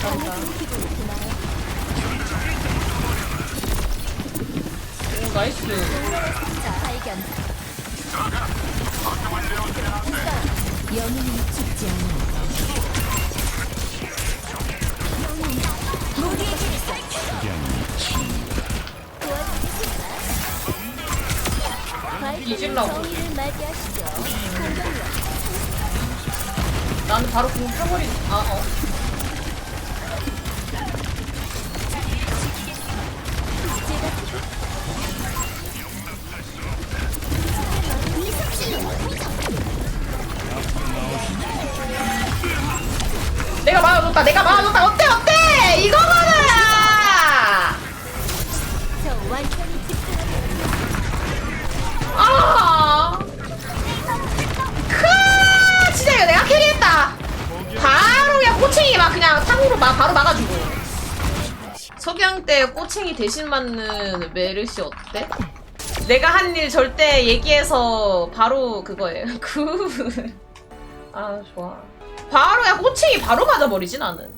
감사. 오, 나이스. 영웅이 죽지 않아. 뒤질라고. 나는 바로 공 펴버리. 아 어. 내가 막아줬다. 내가 막아줬다. 어때 어때? 집중하는 아. 크 진짜 이거 내가 캐리했다. 바로 그냥 꼬챙이 막 그냥 탕으로 막 바로 막아주고. 석양 때 꼬챙이 대신 맞는 메르시 어때? 내가 한 일 절대 얘기해서 바로 그거예요. 그. 아 좋아. 바로 그냥 꼬챙이 바로 맞아버리지 나는.